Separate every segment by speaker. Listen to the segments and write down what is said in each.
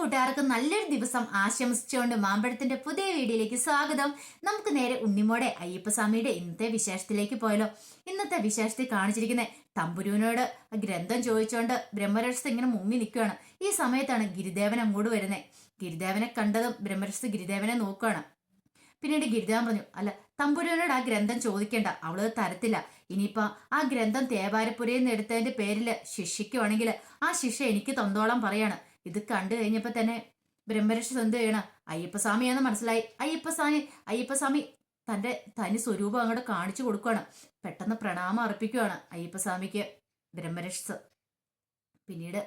Speaker 1: കൂട്ടുകാർക്ക് നല്ലൊരു ദിവസം ആശംസിച്ചുകൊണ്ട് മാമ്പഴത്തിന്റെ പുതിയ വീഡിയോയിലേക്ക് സ്വാഗതം. നമുക്ക് നേരെ ഉണ്ണിമോടെ അയ്യപ്പസ്വാമിയുടെ ഇന്നത്തെ വിശേഷത്തിലേക്ക് പോയല്ലോ ഇന്നത്തെ വിശേഷത്തിൽ കാണിച്ചിരിക്കുന്ന തമ്പുരുവിനോട് ഗ്രന്ഥം ചോദിച്ചുകൊണ്ട് ബ്രഹ്മരക്ഷസ് ഇങ്ങനെ മുങ്ങി നിൽക്കുകയാണ്. ഈ സമയത്താണ് ഗിരിദേവൻ അങ്ങോട്ട് വരുന്നത് ഗിരിദേവനെ കണ്ടതും ബ്രഹ്മരക്ഷസ് ഗിരിദേവനെ നോക്കുകയാണ്. പിന്നീട് ഗിരിദേവൻ പറഞ്ഞു അല്ല തമ്പുരുവിനോട് ആ ഗ്രന്ഥം ചോദിക്കേണ്ട. അവൾ തരത്തില്ല. ഇനിയിപ്പോൾ ആ ഗ്രന്ഥം തേവാരപ്പുരയിൽ നിന്ന് എടുത്തതിന്റെ പേരിൽ ശിക്ഷിക്കുവാണെങ്കിൽ ആ ശിക്ഷ എനിക്ക് തന്നോളം പറയാണ്. ഇത് കണ്ടു കഴിഞ്ഞപ്പോ തന്നെ ബ്രഹ്മരക്ഷ എന്ത് ചെയ്യണം അയ്യപ്പസ്വാമിയാന്ന് മനസ്സിലായി. അയ്യപ്പസ്വാമി അയ്യപ്പസ്വാമി തന്റെ തനി സ്വരൂപം അങ്ങോട്ട് കാണിച്ചു കൊടുക്കുകയാണ് പെട്ടെന്ന് പ്രണാമം അർപ്പിക്കുകയാണ് അയ്യപ്പസ്വാമിക്ക് ബ്രഹ്മരക്ഷസ് പിന്നീട്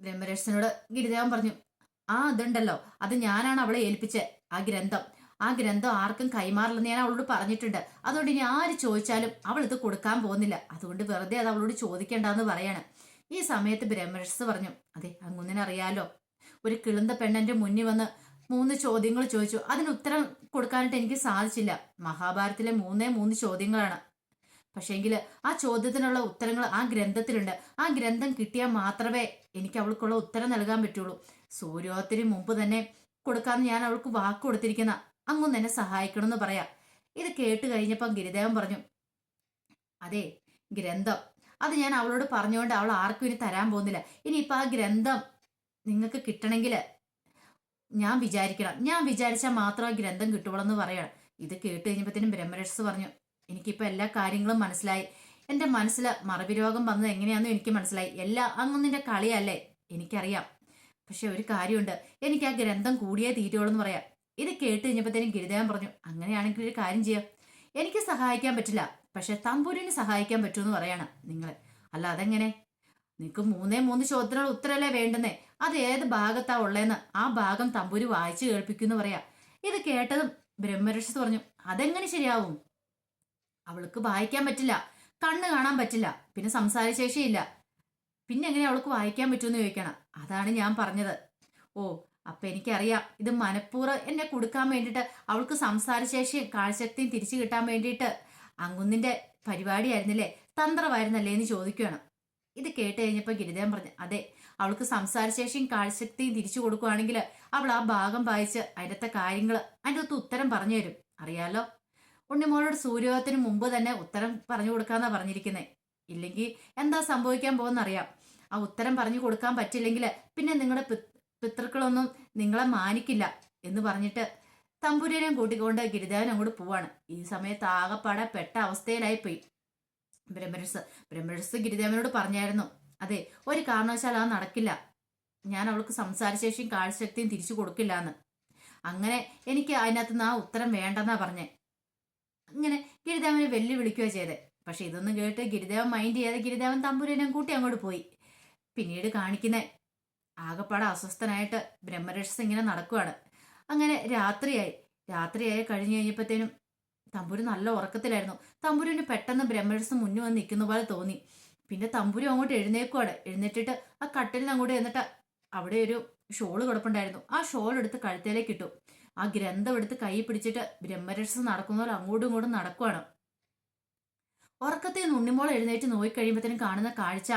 Speaker 1: ബ്രഹ്മരക്ഷനോട് ഗിരിദേവൻ പറഞ്ഞു ആ അതുണ്ടല്ലോ അത് ഞാനാണ് അവളെ ഏൽപ്പിച്ചത് ആ ഗ്രന്ഥം. ആ ഗ്രന്ഥം ആർക്കും കൈമാറില്ലെന്ന് ഞാൻ അവളോട് പറഞ്ഞിട്ടുണ്ട്. അതുകൊണ്ട് ഇനി ആര് ചോദിച്ചാലും അവൾ ഇത് കൊടുക്കാൻ പോകുന്നില്ല. അതുകൊണ്ട് വെറുതെ അത് അവളോട് ചോദിക്കേണ്ടെന്ന് പറയാണ്. ഈ സമയത്ത് ബ്രഹ്മരക്ഷസ് പറഞ്ഞു അതെ അങ്ങുന്നിനറിയാലോ. ഒരു കിളുന്ത പെണ്ണന്റെ മുന്നിൽ വന്ന് മൂന്ന് ചോദ്യങ്ങൾ ചോദിച്ചു. അതിന് ഉത്തരം കൊടുക്കാനായിട്ട് എനിക്ക് സാധിച്ചില്ല. മഹാഭാരതത്തിലെ മൂന്നേ മൂന്ന് ചോദ്യങ്ങളാണ്. പക്ഷേങ്കിൽ ആ ചോദ്യത്തിനുള്ള ഉത്തരങ്ങൾ ആ ഗ്രന്ഥത്തിലുണ്ട്. ആ ഗ്രന്ഥം കിട്ടിയാൽ മാത്രമേ എനിക്ക് അവൾക്കുള്ള ഉത്തരം നൽകാൻ പറ്റുള്ളൂ. സൂര്യോദയത്തിന് മുമ്പ് തന്നെ കൊടുക്കാമെന്ന് ഞാൻ അവൾക്ക് വാക്ക് കൊടുത്തിരിക്കുന്ന അങ്ങൊന്ന് എന്നെ സഹായിക്കണമെന്ന് പറയാം. ഇത് കേട്ട് കഴിഞ്ഞപ്പം ഗിരിദേവൻ പറഞ്ഞു അതെ ഗ്രന്ഥം അത് ഞാൻ അവളോട് പറഞ്ഞുകൊണ്ട് അവൾ ആർക്കും ഇനി തരാൻ പോകുന്നില്ല. ഇനിയിപ്പോൾ ആ ഗ്രന്ഥം നിങ്ങൾക്ക് കിട്ടണമെങ്കിൽ ഞാൻ വിചാരിക്കണം. ഞാൻ വിചാരിച്ചാൽ മാത്രം ആ ഗ്രന്ഥം കിട്ടുള്ളൂ പറയണം. ഇത് കേട്ട് കഴിഞ്ഞപ്പോഴത്തേനും ബ്രഹ്മരക്ഷസ് പറഞ്ഞു എനിക്കിപ്പോൾ എല്ലാ കാര്യങ്ങളും മനസ്സിലായി. എന്റെ മനസ്സിൽ മറവി രോഗം വന്നത് എങ്ങനെയാണെന്നും എനിക്ക് മനസ്സിലായി. എല്ലാ അങ്ങൊന്നും എന്റെ കളിയല്ലേ? എനിക്കറിയാം. പക്ഷെ ഒരു കാര്യമുണ്ട്. എനിക്ക് ആ ഗ്രന്ഥം കൂടിയേ തീരുള്ളൂ എന്ന് പറയാം. ഇത് കേട്ട് കഴിഞ്ഞപ്പോഴത്തേനും ഗിരിദേവൻ പറഞ്ഞു അങ്ങനെയാണെങ്കിൽ ഒരു കാര്യം ചെയ്യാം. എനിക്ക് സഹായിക്കാൻ പറ്റില്ല. പക്ഷെ തമ്പൂരിന് സഹായിക്കാൻ പറ്റുമെന്ന് പറയണം നിങ്ങൾ അല്ല അതെങ്ങനെ നിങ്ങൾക്ക് മൂന്നേ മൂന്ന് ചോദ്യത്തിനുള്ള ഉത്തരല്ലേ വേണ്ടുന്നേ? അത് ഏത് ഭാഗത്താ ഉള്ളതെന്ന് ആ ഭാഗം തമ്പൂരി വായിച്ചു കേൾപ്പിക്കുന്നു പറയാ. ഇത് കേട്ടതും ബ്രഹ്മരക്ഷസ് പറഞ്ഞു അതെങ്ങനെ ശരിയാവും? അവൾക്ക് വായിക്കാൻ പറ്റില്ല കണ്ണ് കാണാൻ പറ്റില്ല പിന്നെ സംസാരശേഷിയില്ല പിന്നെ എങ്ങനെ അവൾക്ക് വായിക്കാൻ പറ്റുമെന്ന് ചോദിക്കണം. അതാണ് ഞാൻ പറഞ്ഞത്. ഓ അപ്പൊ എനിക്കറിയാം. ഇത് മനഃപൂർവം എന്നെ കൊടുക്കാൻ വേണ്ടിയിട്ട് അവൾക്ക് സംസാരശേഷിയും കാഴ്ചശക്തിയും തിരിച്ചു കിട്ടാൻ വേണ്ടിയിട്ട് അങ്ങുന്നിന്റെ പരിപാടിയായിരുന്നില്ലേ? തന്ത്രമായിരുന്നല്ലേ എന്ന് ചോദിക്കുകയാണ്. ഇത് കേട്ട് കഴിഞ്ഞപ്പോൾ ഗിരിദേവൻ പറഞ്ഞു അതെ അവൾക്ക് സംസാരശേഷിയും കാഴ്ചശക്തിയും തിരിച്ചു കൊടുക്കുകയാണെങ്കിൽ അവൾ ആ ഭാഗം വായിച്ച് അതിന്റെ കാര്യങ്ങൾ അതിന്റെ ഒത്ത് ഉത്തരം പറഞ്ഞു തരും. അറിയാലോ? ഉണ്ണിമോളോട് സൂര്യോദയത്തിന് മുമ്പ് തന്നെ ഉത്തരം പറഞ്ഞു കൊടുക്കാന്നാ പറഞ്ഞിരിക്കുന്നത് ഇല്ലെങ്കിൽ എന്താ സംഭവിക്കാൻ പോകുന്നറിയാം. ആ ഉത്തരം പറഞ്ഞു കൊടുക്കാൻ പറ്റില്ലെങ്കിൽ പിന്നെ നിങ്ങളുടെ പിതൃക്കളൊന്നും നിങ്ങളെ മാനിക്കില്ല എന്ന് പറഞ്ഞിട്ട് തമ്പുരനെയും കൂട്ടിക്കൊണ്ട് ഗിരിദേവൻ അങ്ങോട്ട് പോവാണ്. ഈ സമയത്ത് ആകപ്പാടെ പെട്ട അവസ്ഥയിലായി പോയി ബ്രഹ്മരസ് ബ്രഹ്മരസ് ഗിരിദേവനോട് പറഞ്ഞായിരുന്നു അതെ ഒരു കാരണവശാൽ അത് നടക്കില്ല. ഞാൻ അവൾക്ക് സംസാരശേഷിയും കാഴ്ചശക്തിയും തിരിച്ചു കൊടുക്കില്ല എന്ന് അങ്ങനെ എനിക്ക് അതിനകത്ത് നിന്ന് ആ ഉത്തരം വേണ്ടെന്നാ പറഞ്ഞേ. അങ്ങനെ ഗിരിദേവനെ വെല്ലുവിളിക്കുക ചെയ്തേ. പക്ഷെ ഇതൊന്നും കേട്ട് ഗിരിദേവൻ മൈൻഡ് ചെയ്യാതെ ഗിരിദേവൻ തമ്പുരനെ കൂട്ടി അങ്ങോട്ട് പോയി. പിന്നീട് കാണിക്കുന്നേ ആകപ്പാടെ അസ്വസ്ഥനായിട്ട് ബ്രഹ്മരക്ഷസ് ഇങ്ങനെ നടക്കുവാണ്. അങ്ങനെ രാത്രിയായി. രാത്രിയായി കഴിഞ്ഞു കഴിഞ്ഞപ്പോഴത്തേനും തമ്പുരു നല്ല ഉറക്കത്തിലായിരുന്നു. തമ്പുരുവിന് പെട്ടെന്ന് ബ്രഹ്മരക്ഷസ് മുന്നിൽ വന്ന് നിൽക്കുന്ന പോലെ തോന്നി. പിന്നെ തമ്പുരു അങ്ങോട്ട് എഴുന്നേക്കുവാണ് എഴുന്നേറ്റിട്ട് ആ കട്ടിലിന് അങ്ങോട്ട് എന്നിട്ട് അവിടെ ഒരു ഷോൾ കിടപ്പുണ്ടായിരുന്നു. ആ ഷോൾ എടുത്ത് കഴുത്തേലേക്ക് ഇട്ടു. ആ ഗ്രന്ഥം എടുത്ത് കൈ പിടിച്ചിട്ട് ബ്രഹ്മരക്ഷസ് നടക്കുന്ന പോലെ അങ്ങോട്ടും ഇങ്ങോട്ടും നടക്കുവാണ്. ഉറക്കത്തിൽ നുണ്ണിമോൾ എഴുന്നേറ്റ് നോക്കിക്കഴിയുമ്പോഴത്തേനും കാണുന്ന കാഴ്ച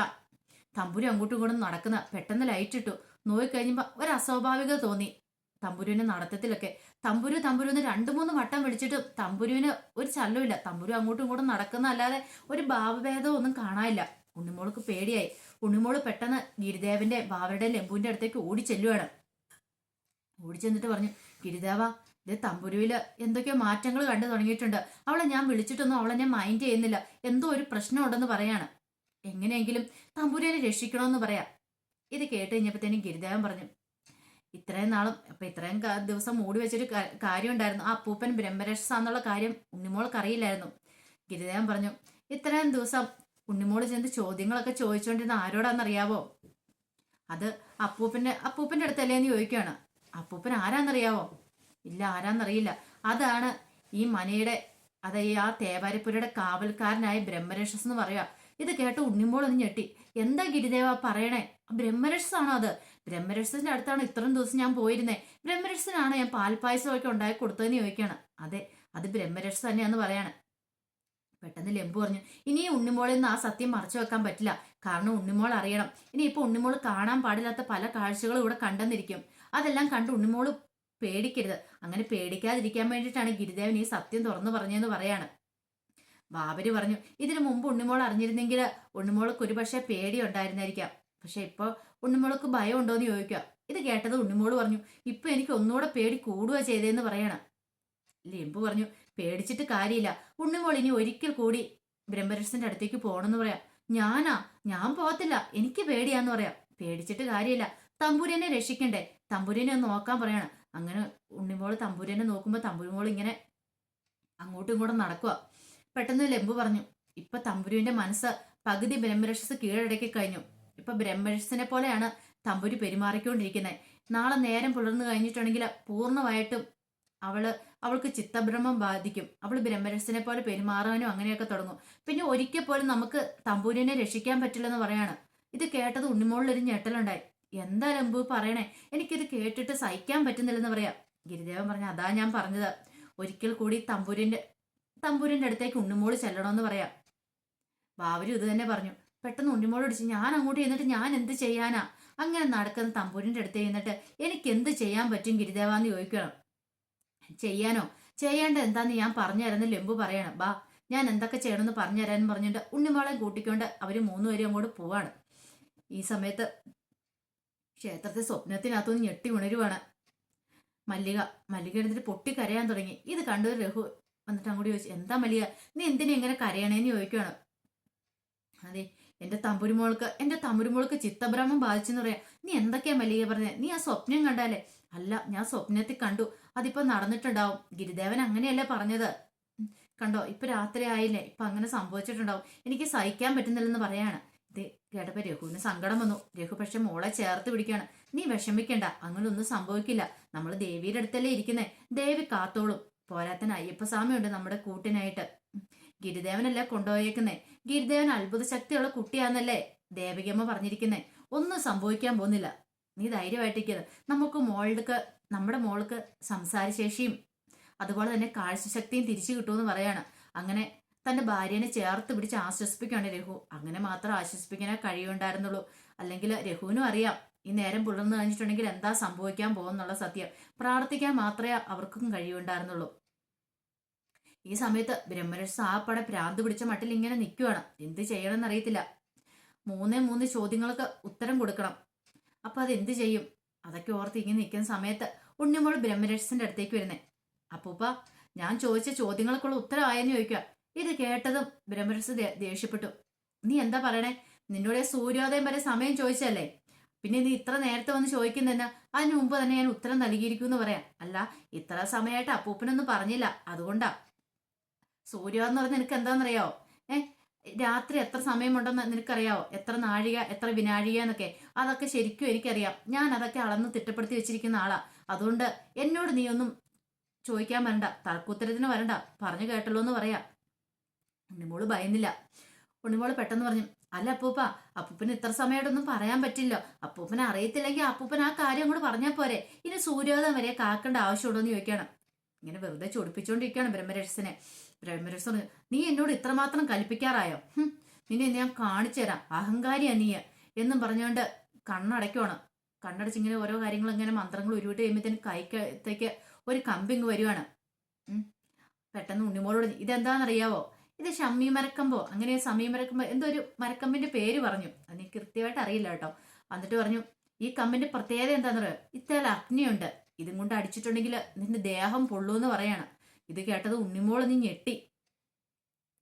Speaker 1: തമ്പുരു അങ്ങോട്ടും ഇങ്ങോട്ടും നടക്കുന്ന പെട്ടെന്ന് ലൈറ്റ് ഇട്ടു. നോക്കിക്കഴിഞ്ഞപ്പോൾ ഒരു അസ്വാഭാവികത തോന്നി. തമ്പുരുവിന്റെ നടത്തത്തിലൊക്കെ തമ്പുരു തമ്പുരു എന്ന് രണ്ടു മൂന്ന് വട്ടം വിളിച്ചിട്ട് തമ്പുരുവിന് ഒരു ചല്ലമില്ല തമ്പുരു അങ്ങോട്ടും ഇങ്ങോട്ടും നടക്കുന്ന അല്ലാതെ ഒരു ഭാവഭേദം ഒന്നും കാണാനില്ല. ഉണ്ണിമോൾക്ക് പേടിയായി. ഉണ്ണിമോൾ പെട്ടെന്ന് ഗിരിദേവന്റെ ബാവരുടെ ലെമ്പുവിന്റെ അടുത്തേക്ക് ഓടി ചെല്ലുവാണ്. ഓടി ചെന്നിട്ട് പറഞ്ഞു ഗിരിദേവ ഇത് തമ്പുരുവിൽ എന്തൊക്കെയോ മാറ്റങ്ങൾ കണ്ടു തുടങ്ങിയിട്ടുണ്ട്. അവളെ ഞാൻ വിളിച്ചിട്ടൊന്നും അവളെ ഞാൻ മൈൻഡ് ചെയ്യുന്നില്ല. എന്തോ ഒരു പ്രശ്നമുണ്ടെന്ന് പറയാണ്. എങ്ങനെയെങ്കിലും തമ്പുരാനെ രക്ഷിക്കണമെന്ന് പറയാം. ഇത് കേട്ട് കഴിഞ്ഞപ്പോഴത്തേനും ഗിരിദേവൻ പറഞ്ഞു ഇത്രയും നാളും അപ്പൊ ഇത്രയും ദിവസം മൂടി വെച്ചൊരു കാര്യം ഉണ്ടായിരുന്നു ആ അപ്പൂപ്പൻ ബ്രഹ്മരക്ഷസ എന്നുള്ള കാര്യം ഉണ്ണിമോൾക്ക് അറിയില്ലായിരുന്നു. ഗിരിദേവൻ പറഞ്ഞു ഇത്രയും ദിവസം ഉണ്ണിമോൾ ചെന്ന് ചോദ്യങ്ങളൊക്കെ ചോദിച്ചുകൊണ്ടിരുന്ന ആരോടാണെന്നറിയാവോ അത് അപ്പൂപ്പന്റെ അപ്പൂപ്പന്റെ അടുത്തല്ലേ എന്ന് ചോദിക്കുകയാണ് അപ്പൂപ്പൻ ആരാന്നറിയാവോ? ഇല്ല ആരാന്നറിയില്ല. അതാണ് ഈ മനയുടെ അതായത് ആ തേവാരിപ്പുരയുടെ കാവൽക്കാരനായ ബ്രഹ്മരക്ഷസ് എന്ന് പറയുക ഇത് കേട്ട് ഉണ്ണിമോൾ ഒന്ന് ഞെട്ടി. എന്താ ഗിരിദേവ പറയണേ? ബ്രഹ്മരക്ഷസാണോ അത്? ബ്രഹ്മരക്ഷസിന്റെ അടുത്താണ് ഇത്രയും ദിവസം ഞാൻ പോയിരുന്നേ. ബ്രഹ്മരക്ഷനാണ് ഞാൻ പാൽപ്പായസമൊക്കെ ഉണ്ടാക്കി കൊടുത്തതെന്ന് ചോദിക്കുകയാണ് അതെ അത് ബ്രഹ്മരക്ഷസ് തന്നെയാന്ന് പറയാണ്. പെട്ടെന്ന് ലെമ്പു പറഞ്ഞു. ഇനി ഉണ്ണിമോളിൽ നിന്ന് ആ സത്യം മറച്ചു വെക്കാൻ പറ്റില്ല. കാരണം ഉണ്ണിമോൾ അറിയണം. ഇനി ഇപ്പൊ ഉണ്ണിമോൾ കാണാൻ പാടില്ലാത്ത പല കാഴ്ചകളും ഇവിടെ കണ്ടെന്നിരിക്കും. അതെല്ലാം കണ്ട് ഉണ്ണിമോൾ പേടിക്കരുത്. അങ്ങനെ പേടിക്കാതിരിക്കാൻ വേണ്ടിയിട്ടാണ് ഗിരിദേവൻ ഈ സത്യം തുറന്നു പറഞ്ഞതെന്ന് പറയാണ്. ബാബരി പറഞ്ഞു ഇതിനു മുമ്പ് ഉണ്ണിമോൾ അറിഞ്ഞിരുന്നെങ്കിൽ ഉണ്ണിമോൾക്ക് ഒരുപക്ഷെ പേടി ഉണ്ടായിരുന്നായിരിക്കാം പക്ഷെ ഇപ്പോൾ ഉണ്ണിമോൾക്ക് ഭയം ഉണ്ടോയെന്ന് ചോദിക്കുക. ഇത് കേട്ടത് ഉണ്ണിമോൾ പറഞ്ഞു ഇപ്പൊ എനിക്ക് ഒന്നുകൂടെ പേടി കൂടുക ചെയ്തതെന്ന് പറയണം. ലിംബു പറഞ്ഞു പേടിച്ചിട്ട് കാര്യമില്ല. ഉണ്ണിമോൾ ഇനി ഒരിക്കൽ കൂടി ബ്രഹ്മരക്ഷന്റെ അടുത്തേക്ക് പോകണമെന്ന് പറയാം. ഞാനാ ഞാൻ പോകത്തില്ല. എനിക്ക് പേടിയാന്ന് പറയാം. പേടിച്ചിട്ട് കാര്യമില്ല. തമ്പുരനെ രക്ഷിക്കണ്ടേ? തമ്പുരനെ ഒന്ന് നോക്കാൻ പറയണം. അങ്ങനെ ഉണ്ണിമോൾ തമ്പുരനെ നോക്കുമ്പോൾ തമ്പുരിമോൾ ഇങ്ങനെ അങ്ങോട്ടും ഇങ്ങോട്ടും നടക്കുക പെട്ടെന്ന് ലെമ്പു പറഞ്ഞു ഇപ്പൊ തമ്പുരുവിന്റെ മനസ്സ് പകുതി ബ്രഹ്മരക്ഷസ് കീഴടക്കി കഴിഞ്ഞു. ഇപ്പൊ ബ്രഹ്മരക്ഷസിനെ പോലെയാണ് തമ്പുരു പെരുമാറിക്കൊണ്ടിരിക്കുന്നത് നാളെ നേരം പുലർന്നു കഴിഞ്ഞിട്ടുണ്ടെങ്കിൽ പൂർണമായിട്ടും അവൾ അവൾക്ക് ചിത്തഭ്രമം ബാധിക്കും. അവൾ ബ്രഹ്മരക്ഷസിനെ പോലെ പെരുമാറാനും അങ്ങനെയൊക്കെ തുടങ്ങും. പിന്നെ ഒരിക്കൽ പോലും നമുക്ക് തമ്പൂരിനെ രക്ഷിക്കാൻ പറ്റില്ലെന്ന് പറയാണ്. ഇത് കേട്ടത് ഉണ്ണിമോളിലൊരു ഞെട്ടലുണ്ടായി. എന്താ ലംബു പറയണേ? എനിക്കിത് കേട്ടിട്ട് സഹിക്കാൻ പറ്റുന്നില്ലെന്ന് പറയാം. ഗിരിദേവൻ പറഞ്ഞു അതാ ഞാൻ പറഞ്ഞത്. ഒരിക്കൽ കൂടി തമ്പൂരിന്റെ തമ്പൂരിന്റെ അടുത്തേക്ക് ഉണ്ണിമോൾ ചെല്ലണമെന്ന് പറയാം. ബാബരു ഇത് തന്നെ പറഞ്ഞു. പെട്ടെന്ന് ഉണ്ണിമോൾ അടിച്ച് ഞാൻ അങ്ങോട്ട് ചെന്നിട്ട് ഞാൻ എന്ത് ചെയ്യാനാ? അങ്ങനെ നടക്കുന്ന തമ്പൂരിന്റെ അടുത്ത് ചെന്നിട്ട് എനിക്ക് എന്ത് ചെയ്യാൻ പറ്റും ഗിരിദേവാന്ന് ചോദിക്കണം. ചെയ്യാനോ? ചെയ്യേണ്ട എന്താന്ന് ഞാൻ പറഞ്ഞു തരുന്ന ലെമ്പു പറയണം. ബാ ഞാൻ എന്തൊക്കെ ചെയ്യണമെന്ന് പറഞ്ഞു തരാൻ പറഞ്ഞിട്ട് ഉണ്ണിമോളെ കൂട്ടിക്കൊണ്ട് അവർ മൂന്നുപേരും അങ്ങോട്ട് പോവാണ്. ഈ സമയത്ത് ക്ഷേത്രത്തെ സ്വപ്നത്തിനകത്തുനിന്ന് ഞെട്ടി ഉണരുവാണ്. മല്ലിക മല്ലിക എടുത്തിട്ട് പൊട്ടി കരയാൻ തുടങ്ങി. ഇത് കണ്ടു രഘു വന്നിട്ട് അങ്ങോട്ട് ചോദിച്ചു എന്താ മലിയ നീ എന്തിനാ ഇങ്ങനെ കരയണേന്ന് ചോദിക്കുകയാണ് അതെ എന്റെ തമ്പുരുമോൾക്ക് എന്റെ തമ്പുരുമോൾക്ക് ചിത്തഭ്രമം ബാധിച്ചെന്ന് പറയാം. നീ എന്തൊക്കെയാ മല്ലിക പറഞ്ഞത് നീ ആ സ്വപ്നം കണ്ടാലേ? അല്ല ഞാൻ സ്വപ്നത്തിൽ കണ്ടു. അതിപ്പോ നടന്നിട്ടുണ്ടാവും. ഗിരിദേവൻ അങ്ങനെയല്ലേ പറഞ്ഞത്. കണ്ടോ ഇപ്പൊ രാത്രി ആയില്ലേ? ഇപ്പൊ അങ്ങനെ സംഭവിച്ചിട്ടുണ്ടാവും. എനിക്ക് സഹിക്കാൻ പറ്റുന്നില്ലെന്ന് പറയാണ്. ഇത് കേട്ടപ്പോ രഘുവിന് സങ്കടം വന്നു. രഘു പക്ഷെ മോളെ ചേർത്ത് പിടിക്കാണ് നീ വിഷമിക്കണ്ട. അങ്ങനെ ഒന്നും സംഭവിക്കില്ല. നമ്മൾ ദേവിയുടെ അടുത്തല്ലേ ഇരിക്കുന്നേ. ദേവി കാത്തോളും. പോരാത്തന് അയ്യപ്പസ്വാമി ഉണ്ട് നമ്മുടെ കൂട്ടിനായിട്ട്. ഗിരിദേവനല്ല ഗിരിദേവനല്ലേ കൊണ്ടുപോയേക്കുന്നേ? ഗിരിദേവൻ അത്ഭുത ശക്തിയുള്ള കുട്ടിയാന്നല്ലേ ദേവികമ്മ പറഞ്ഞിരിക്കുന്നേ? ഒന്നും സംഭവിക്കാൻ പോകുന്നില്ല. നീ ധൈര്യമായിട്ടിരിക്കുന്നത് നമുക്ക് മോൾക്ക് നമ്മുടെ മോൾക്ക് സംസാരശേഷിയും അതുപോലെ തന്നെ കാഴ്ചശക്തിയും തിരിച്ചു കിട്ടുമെന്ന് പറയാണ്. അങ്ങനെ തന്റെ ഭാര്യനെ ചേർത്ത് പിടിച്ച് ആശ്വസിപ്പിക്കുകയാണ് രഘു. അങ്ങനെ മാത്രം ആശ്വസിപ്പിക്കാനേ കഴിയുണ്ടായിരുന്നുള്ളൂ. അല്ലെങ്കിൽ രഘുവിനും അറിയാം. ഈ നേരം പുലർന്നു കഴിഞ്ഞിട്ടുണ്ടെങ്കിൽ എന്താ സംഭവിക്കാൻ പോകുന്നുള്ള സത്യം. പ്രാർത്ഥിക്കാൻ മാത്രമേ അവർക്കും കഴിയുണ്ടായിരുന്നുള്ളൂ. ഈ സമയത്ത് ബ്രഹ്മരക്ഷ ആ പട ഭ്രാന്ത് പിടിച്ച മട്ടിൽ ഇങ്ങനെ നിൽക്കുവാണ് എന്ത് ചെയ്യണമെന്ന് എന്നറിയത്തില്ല മൂന്നേ മൂന്ന് ചോദ്യങ്ങൾക്ക് ഉത്തരം കൊടുക്കണം. അപ്പൊ അത് എന്ത് ചെയ്യും? അതൊക്കെ ഓർത്ത് ഇങ്ങനെ നിൽക്കുന്ന സമയത്ത് ഉണ്ണിമോൾ ബ്രഹ്മരക്ഷന്റെ അടുത്തേക്ക് വരുന്നേ. അപ്പൂപ്പ ഞാൻ ചോദിച്ച ചോദ്യങ്ങൾക്കുള്ള ഉത്തരമായെന്ന് ചോദിക്കുക. ഇത് കേട്ടതും ബ്രഹ്മരക്ഷ ദേ- ദേഷ്യപ്പെട്ടു. നീ എന്താ പറയണേ? നിന്നോട് സൂര്യോദയം വരെ സമയം ചോദിച്ചല്ലേ പിന്നെ നീ ഇത്ര നേരത്തെ വന്ന് ചോദിക്കുന്നതന്നെ അതിന് മുമ്പ് തന്നെ ഞാൻ ഉത്തരം നൽകിയിരിക്കും എന്ന് പറയാം. അല്ല ഇത്ര സമയമായിട്ട് അപ്പൂപ്പനൊന്നും പറഞ്ഞില്ല. അതുകൊണ്ടാ. സൂര്യ എന്ന് പറഞ്ഞ നിനക്ക് എന്താണെന്നറിയാവോ ഏ രാത്രി എത്ര സമയമുണ്ടെന്ന് നിനക്കറിയാവോ? എത്ര നാഴിക എത്ര വിനാഴിക എന്നൊക്കെ. അതൊക്കെ ശരിക്കും എനിക്കറിയാം. ഞാൻ അതൊക്കെ അളന്ന് തിട്ടപ്പെടുത്തി വെച്ചിരിക്കുന്ന ആളാ. അതുകൊണ്ട് എന്നോട് നീ ഒന്നും ചോദിക്കാൻ വരണ്ട. തർക്കുത്തരത്തിന് വരണ്ട. പറഞ്ഞു കേട്ടല്ലോ എന്ന് പറയാം. ഉണ്ണിമോൾ ഭയന്നില്ല. ഉണ്ണിമോൾ പെട്ടെന്ന് പറഞ്ഞു അല്ല അപ്പൂപ്പ അപ്പൂപ്പന് ഇത്ര സമയമായിട്ടൊന്നും പറയാൻ പറ്റില്ല. അപ്പൂപ്പൻ അറിയത്തില്ലെങ്കിൽ അപ്പൂപ്പൻ ആ കാര്യം അങ്ങോട്ട് പറഞ്ഞാൽ പോരെ. ഇനി സൂര്യോദയം വരെ കാക്കേണ്ട ആവശ്യമുണ്ടോ എന്ന് ചോദിക്കണം. ഇങ്ങനെ വെറുതെ ചൊടിപ്പിച്ചുകൊണ്ടിരിക്കുകയാണ് ബ്രഹ്മരക്ഷനെ ബ്രഹ്മരക്ഷ നീ എന്നോട് ഇത്രമാത്രം കൽപ്പിക്കാറായോ? നിന്നെ ഞാൻ കാണിച്ചു തരാം. അഹങ്കാരിയാ നീ എന്നും പറഞ്ഞുകൊണ്ട് കണ്ണടയ്ക്കുവാണ്. കണ്ണടച്ച് ഇങ്ങനെ ഓരോ കാര്യങ്ങളും ഇങ്ങനെ മന്ത്രങ്ങൾ ഉരുവിട്ട് കഴിയുമ്പോഴത്തേന് കൈക്കത്തേക്ക് ഒരു കമ്പിങ് വരുവാണ്. പെട്ടെന്ന് ഉണ്ണിമോളോട് ഇതെന്താണെന്നറിയാവോ? ഇത് ഷമ്മി മരക്കമ്പോ. അങ്ങനെ സമീ മരക്കമ്പോ എന്തോ ഒരു മരക്കമ്പിന്റെ പേര് പറഞ്ഞു. അത് എനിക്ക് കൃത്യമായിട്ട് അറിയില്ല കേട്ടോ. എന്നിട്ട് പറഞ്ഞു ഈ കമ്പിന്റെ പ്രത്യേകത എന്താണെന്ന് പറയുക ഇത്തരം അഗ്നിയുണ്ട്. ഇതും കൊണ്ട് അടിച്ചിട്ടുണ്ടെങ്കിൽ നിന്റെ ദേഹം പൊള്ളൂന്ന് പറയാണ്. ഇത് കേട്ടത് ഉണ്ണിമോൾ നീ ഞെട്ടി.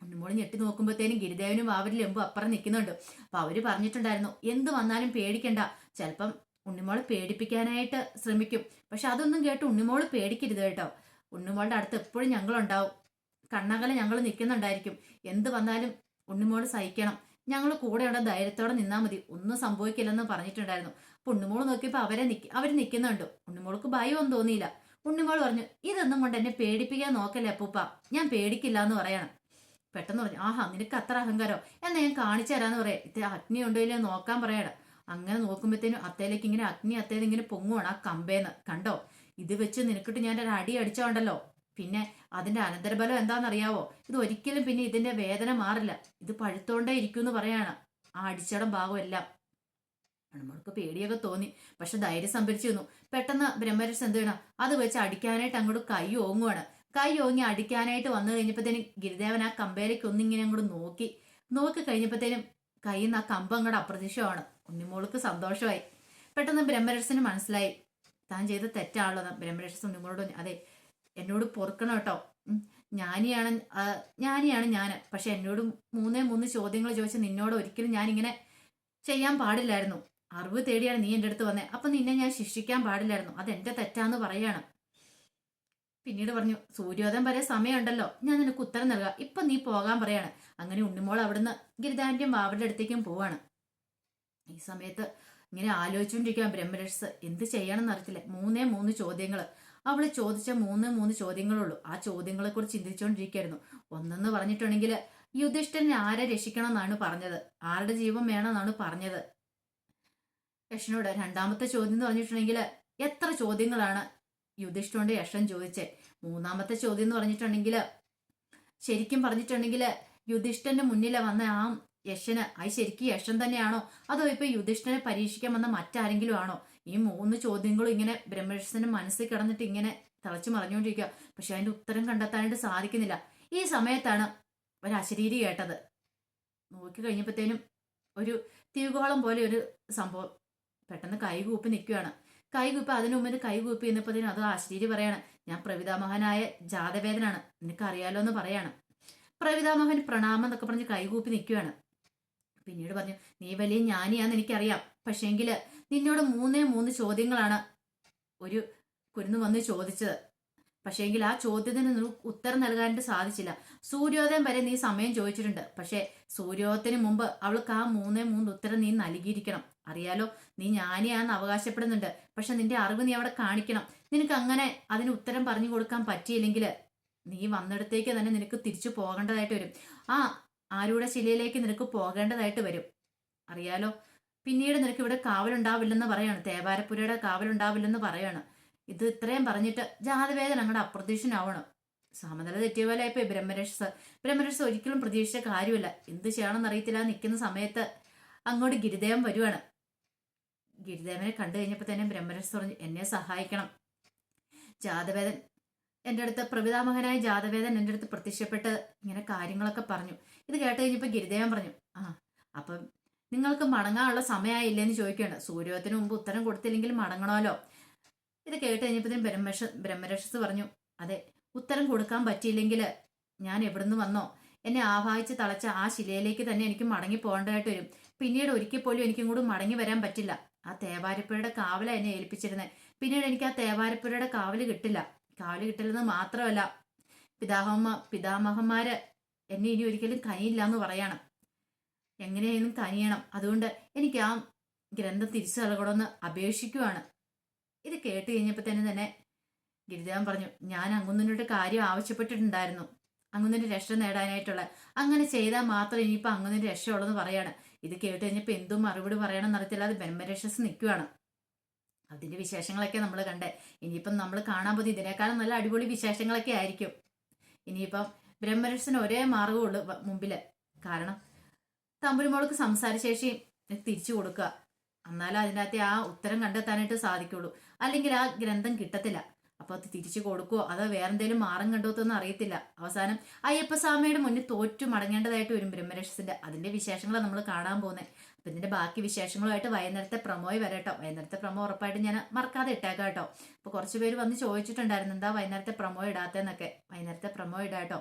Speaker 1: ഉണ്ണിമോൾ ഞെട്ടി നോക്കുമ്പോഴത്തേനും ഗിരിദേവനും വാവരിൽ എമ്പും അപ്പുറം നിൽക്കുന്നുണ്ട്. അപ്പൊ അവർ പറഞ്ഞിട്ടുണ്ടായിരുന്നു എന്ത് വന്നാലും പേടിക്കണ്ട. ചിലപ്പം ഉണ്ണിമോളെ പേടിപ്പിക്കാനായിട്ട് ശ്രമിക്കും. പക്ഷെ അതൊന്നും കേട്ട് ഉണ്ണിമോൾ പേടിക്കരുത് കേട്ടോ. ഉണ്ണിമോളുടെ അടുത്ത് എപ്പോഴും ഞങ്ങളുണ്ടാവും. കണ്ണകലെ ഞങ്ങൾ നിൽക്കുന്നുണ്ടായിരിക്കും എന്ത് വന്നാലും ഉണ്ണിമോൾ സഹിക്കണം. ഞങ്ങൾ കൂടെയുള്ള ധൈര്യത്തോടെ നിന്നാൽ മതി. ഒന്നും സംഭവിക്കില്ലെന്ന് പറഞ്ഞിട്ടുണ്ടായിരുന്നു. അപ്പൊ ഉണ്ണിമോൾ നോക്കിയപ്പോൾ അവരെ നിക്ക് അവർ നിൽക്കുന്നുണ്ട് ഉണ്ണിമോൾക്ക് ഭയമൊന്നും തോന്നിയില്ല. ഉണ്ണിമോൾ പറഞ്ഞു ഇതൊന്നും കൊണ്ട് എന്നെ പേടിപ്പിക്കാൻ നോക്കല്ലേ അപ്പൂപ്പ. ഞാൻ പേടിക്കില്ല എന്ന് പറയണം. പെട്ടെന്ന് പറഞ്ഞു ആഹാ നിനക്ക് അത്ര അഹങ്കാരോ? എന്നാ ഞാൻ കാണിച്ചു തരാന്ന് പറയാം. ഇത് അഗ്നി ഉണ്ടോ ഇല്ലയോ നോക്കാൻ പറയണം. അങ്ങനെ നോക്കുമ്പോഴത്തേനും അത്തേലേക്ക് ഇങ്ങനെ അഗ്നി അത്തേന്ന് ഇങ്ങനെ പൊങ്ങുവാണ് ആ കമ്പേന്ന്. കണ്ടോ? ഇത് വെച്ച് നിനക്കിട്ട് ഞാൻ ഒരു അടി അടിച്ചോണ്ടല്ലോ പിന്നെ അതിന്റെ അനന്തരഫലം എന്താണെന്നറിയാവോ? ഇത് ഒരിക്കലും പിന്നെ ഇതിന്റെ വേദന മാറില്ല. ഇത് പഴുത്തോണ്ടേ ഇരിക്കും എന്ന് പറയാണ്. ആ അടിച്ചടം ഭാഗം എല്ലാം. നമ്മൾക്ക് പേടിയൊക്കെ തോന്നി. പക്ഷെ ധൈര്യം സംഭരിച്ചു വന്നു പെട്ടെന്ന് ബ്രഹ്മരക്ഷ എന്ത് ചെയ്യണം? അത് വെച്ച് അടിക്കാനായിട്ട് അങ്ങോട്ട് കൈ ഓങ്ങുവാണ്. കൈ ഓങ്ങി അടിക്കാനായിട്ട് വന്നു കഴിഞ്ഞപ്പോഴത്തേനും ഗിരിദേവൻ ആ കമ്പയിലേക്ക് ഒന്നിങ്ങനെ അങ്ങോട്ട് നോക്കി. നോക്കി കഴിഞ്ഞപ്പോഴത്തേനും കയ്യിൽ നിന്ന് ആ കമ്പ് അങ്ങോട്ട് അപ്രത്യക്ഷമാണ്. ഉണ്ണിമോൾക്ക് സന്തോഷമായി. പെട്ടെന്ന് ബ്രഹ്മരക്ഷന് മനസ്സിലായി. താൻ ചെയ്ത തെറ്റാണല്ലോ ബ്രഹ്മരക്ഷ ഉണ്ണിമോളോട് അതെ എന്നോട് പൊറുക്കണം കേട്ടോ. ഞാനിയാണ് ജ്ഞാനിയാണ് ഞാൻ. പക്ഷെ എന്നോട് മൂന്നേ മൂന്ന് ചോദ്യങ്ങൾ ചോദിച്ച നിന്നോട് ഒരിക്കലും ഞാനിങ്ങനെ ചെയ്യാൻ പാടില്ലായിരുന്നു. അറിവ് തേടിയാണ് നീ എന്റെ അടുത്ത് വന്നേ. അപ്പൊ നിന്നെ ഞാൻ ശിക്ഷിക്കാൻ പാടില്ലായിരുന്നു. അത് എന്റെ തെറ്റാന്ന് പറയാണ്. പിന്നീട് പറഞ്ഞു സൂര്യോദയം വരെ സമയമുണ്ടല്ലോ. ഞാൻ നിനക്ക് ഉത്തരം നൽകാം. ഇപ്പൊ നീ പോകാൻ പറയാണ്. അങ്ങനെ ഉണ്ണിമോൾ അവിടുന്ന് ഗിരിതാന്റെയും ബാബരുടെ അടുത്തേക്കും പോവാണ്. ഈ സമയത്ത് ഇങ്ങനെ ആലോചിച്ചുകൊണ്ടിരിക്കുക ബ്രഹ്മരക്ഷസ്. എന്ത് ചെയ്യണമെന്ന് അറിയത്തില്ല. മൂന്നേ മൂന്ന് ചോദ്യങ്ങൾ അവൾ ചോദിച്ച മൂന്ന് മൂന്ന് ചോദ്യങ്ങളുള്ളൂ. ആ ചോദ്യങ്ങളെ കുറിച്ച് ചിന്തിച്ചുകൊണ്ടിരിക്കുകയായിരുന്നു ഒന്നെന്ന് പറഞ്ഞിട്ടുണ്ടെങ്കിൽ യുധിഷ്ഠനെ ആരെ രക്ഷിക്കണം എന്നാണ് പറഞ്ഞത്? ആരുടെ ജീവൻ വേണമെന്നാണ് പറഞ്ഞത്? യക്ഷനോട് രണ്ടാമത്തെ ചോദ്യം എന്ന് പറഞ്ഞിട്ടുണ്ടെങ്കിൽ എത്ര ചോദ്യങ്ങളാണ് യുധിഷ്ഠോണ്ട് യക്ഷൻ ചോദിച്ചേ? മൂന്നാമത്തെ ചോദ്യം എന്ന് പറഞ്ഞിട്ടുണ്ടെങ്കിൽ ശരിക്കും പറഞ്ഞിട്ടുണ്ടെങ്കിൽ യുധിഷ്ഠന്റെ മുന്നിലെ വന്ന ആ യക്ഷന് അത് ശരിക്കും യക്ഷൻ തന്നെയാണോ? അതോ ഇപ്പൊ യുധിഷ്ഠനെ പരീക്ഷിക്കാൻ വന്ന മറ്റാരെങ്കിലും ആണോ ഈ മൂന്ന് ചോദ്യങ്ങളും ഇങ്ങനെ ബ്രഹ്മേശ്വരന്റെ മനസ്സിൽ കിടന്നിട്ട് ഇങ്ങനെ തിളച്ചു മറിഞ്ഞുകൊണ്ടിരിക്കുക പക്ഷെ അതിന്റെ ഉത്തരം കണ്ടെത്താനായിട്ട് സാധിക്കുന്നില്ല. ഈ സമയത്താണ് ഒരു അശരീരി കേട്ടത്. നോക്കി കഴിഞ്ഞപ്പോഴത്തേനും ഒരു തീകോളം പോലെ ഒരു സംഭവം പെട്ടെന്ന് കൈകൂപ്പി നിൽക്കുകയാണ്. കൈകൂപ്പി അതിനു മുമ്പിൽ കൈകൂപ്പി എന്നപ്പോഴത്തേനും അത് അശരീരി പറയാണ് ഞാൻ പ്രവിതാമോഹനായ ജാതവേദനാണ് നിനക്കറിയാലോ എന്ന് പറയാണ്. പ്രവിതാമോഹൻ പ്രണാമം എന്നൊക്കെ പറഞ്ഞ് കൈകൂപ്പി നിൽക്കുകയാണ്. പിന്നീട് പറഞ്ഞു നീ വലിയ ജ്ഞാനിയാന്ന് എനിക്കറിയാം. പക്ഷേങ്കിൽ നിന്നോട് മൂന്നേ മൂന്ന് ചോദ്യങ്ങളാണ് ഒരു കുരുന്ന് വന്ന് ചോദിച്ചത്. പക്ഷേങ്കിൽ ആ ചോദ്യത്തിന് ഉത്തരം നൽകാനായിട്ട് സാധിച്ചില്ല. സൂര്യോദയം വരെ നീ സമയം ചോദിച്ചിട്ടുണ്ട്. പക്ഷേ സൂര്യോദയത്തിന് മുമ്പ് അവൾക്ക് ആ മൂന്നേ മൂന്ന് ഉത്തരം നീ നൽകിയിരിക്കണം. അറിയാലോ നീ ഞാനിയാന്ന് അവകാശപ്പെടുന്നുണ്ട്. പക്ഷെ നിന്റെ അറിവ് നീ അവിടെ കാണിക്കണം. നിനക്ക് അങ്ങനെ അതിന് ഉത്തരം പറഞ്ഞു കൊടുക്കാൻ പറ്റിയില്ലെങ്കിൽ നീ വന്നിടത്തേക്ക് തന്നെ നിനക്ക് തിരിച്ചു പോകേണ്ടതായിട്ട് വരും. ആ ആരുടെ ശിലയിലേക്ക് നിനക്ക് പോകേണ്ടതായിട്ട് വരും. അറിയാലോ പിന്നീട് നിനക്ക് ഇവിടെ കാവലുണ്ടാവില്ലെന്ന് പറയാണ്. തേവാരപ്പുരയുടെ കാവലുണ്ടാവില്ലെന്ന് പറയാണ്. ഇത് ഇത്രയും പറഞ്ഞിട്ട് ജാതവേദന അങ്ങോട്ട് അപ്രതീക്ഷനാവണം സമനില തെറ്റിയ പോലെ ഇപ്പൊ ബ്രഹ്മരക്ഷസ്. ബ്രഹ്മരക്ഷസ് ഒരിക്കലും പ്രതീക്ഷിച്ച കാര്യമില്ല. എന്ത് ചെയ്യണമെന്ന് അറിയത്തില്ല. നിൽക്കുന്ന സമയത്ത് അങ്ങോട്ട് ഗിരിദേവൻ വരുവാണ്. ഗിരിദേവനെ കണ്ടു കഴിഞ്ഞപ്പോൾ തന്നെ ബ്രഹ്മരക്ഷസ് പറഞ്ഞു എന്നെ സഹായിക്കണം. ജാതവേദൻ എന്റെ അടുത്ത് പ്രവിതാമഹനായ ജാതവേദൻ എന്റെ അടുത്ത് പ്രത്യക്ഷപ്പെട്ട് ഇങ്ങനെ കാര്യങ്ങളൊക്കെ പറഞ്ഞു. ഇത് കേട്ട് കഴിഞ്ഞപ്പോൾ ഗിരിദേവൻ പറഞ്ഞു ആ അപ്പം നിങ്ങൾക്ക് മടങ്ങാനുള്ള സമയമായില്ലേന്ന് ചോദിക്കുകയാണ് സൂര്യോദയത്തിന് മുമ്പ് ഉത്തരം കൊടുത്തില്ലെങ്കിൽ മടങ്ങണമല്ലോ. ഇത് കേട്ട് കഴിഞ്ഞപ്പോഴത്തേനും ബ്രഹ്മരക്ഷ ബ്രഹ്മരക്ഷസ് പറഞ്ഞു അതെ ഉത്തരം കൊടുക്കാൻ പറ്റിയില്ലെങ്കിൽ ഞാൻ എവിടുന്ന് വന്നോ? എന്നെ ആവാഹിച്ച് തളച്ച ആ ശിലയിലേക്ക് തന്നെ എനിക്ക് മടങ്ങി പോകേണ്ടതായിട്ട് വരും. പിന്നീട് ഒരിക്കൽ പോലും എനിക്കും കൂടി മടങ്ങി വരാൻ പറ്റില്ല. ആ തേവാരപ്പുഴയുടെ കാവല എന്നെ ഏൽപ്പിച്ചിരുന്നത് പിന്നീട് എനിക്ക് ആ തേവാരപ്പുഴയുടെ കാവൽ കിട്ടില്ല. കാവൽ കിട്ടില്ലെന്ന് മാത്രമല്ല. പിതാഹമ്മ പിതാമഹന്മാര് എന്നെ ഇനി ഒരിക്കലും കനിയില്ല എന്ന് പറയണം. എങ്ങനെയായാലും കനിയണം. അതുകൊണ്ട് എനിക്ക് ആ ഗ്രന്ഥം തിരിച്ചു നൽകണമെന്ന് അപേക്ഷിക്കുവാണ്. ഇത് കേട്ട് കഴിഞ്ഞപ്പോൾ തന്നെ തന്നെ ഗിരിദേവൻ പറഞ്ഞു ഞാൻ അങ്ങുന്നിനോട് കാര്യം ആവശ്യപ്പെട്ടിട്ടുണ്ടായിരുന്നു. അങ്ങുന്നിന്റെ രക്ഷ നേടാനായിട്ടുള്ള. അങ്ങനെ ചെയ്താൽ മാത്രം ഇനിയിപ്പോൾ അങ്ങുന്നിന്റെ രക്ഷയുള്ളെന്ന് പറയാണ്. ഇത് കേട്ട് കഴിഞ്ഞപ്പോൾ എന്തും മറുപടി പറയണമെന്ന് അറിയത്തില്ല അത് ബ്രഹ്മരക്ഷസ് നിൽക്കുവാണ് അതിന്റെ വിശേഷങ്ങളൊക്കെ നമ്മൾ കണ്ടേ. ഇനിയിപ്പം നമ്മൾ കാണാൻ പോകുന്നത് ഇതിനേക്കാളും നല്ല അടിപൊളി വിശേഷങ്ങളൊക്കെ ആയിരിക്കും. ഇനിയിപ്പം ബ്രഹ്മരക്ഷസിന് ഒരേ മാർഗമുള്ളൂ മുമ്പിൽ കാരണം തമ്പുരുമോൾക്ക് സംസാരശേഷി തിരിച്ചു കൊടുക്കുക. എന്നാലും അതിന്റെ അകത്തെ ആ ഉത്തരം കണ്ടെത്താനായിട്ട് സാധിക്കുള്ളൂ. അല്ലെങ്കിൽ ആ ഗ്രന്ഥം കിട്ടത്തില്ല. അപ്പോൾ അത് തിരിച്ചു കൊടുക്കുവോ? അതോ വേറെ എന്തെങ്കിലും മാർഗം കണ്ടെത്തുമെന്ന് അറിയത്തില്ല. അവസാനം അയ്യപ്പസ്വാമിയുടെ മുന്നിൽ തോറ്റു മടങ്ങേണ്ടതായിട്ട് വരും ബ്രഹ്മരക്ഷസിന്റെ അതിന്റെ വിശേഷങ്ങളാണ് നമ്മൾ കാണാൻ പോകുന്നത്. അപ്പൊ ഇതിന്റെ ബാക്കി വിശേഷങ്ങളുമായിട്ട് വൈകുന്നേരത്തെ പ്രമോയി വരട്ടോ വൈകുന്നേരത്തെ പ്രമോ ഉറപ്പായിട്ട് ഞാൻ മറക്കാതെ ഇട്ടേക്കാം കേട്ടോ. അപ്പൊ കുറച്ച് പേര് വന്ന് ചോദിച്ചിട്ടുണ്ടായിരുന്നു എന്താ വൈകുന്നേരത്തെ പ്രമോ ഇടാത്തെന്നൊക്കെ വൈകുന്നേരത്തെ പ്രമോ ഇടാട്ടോ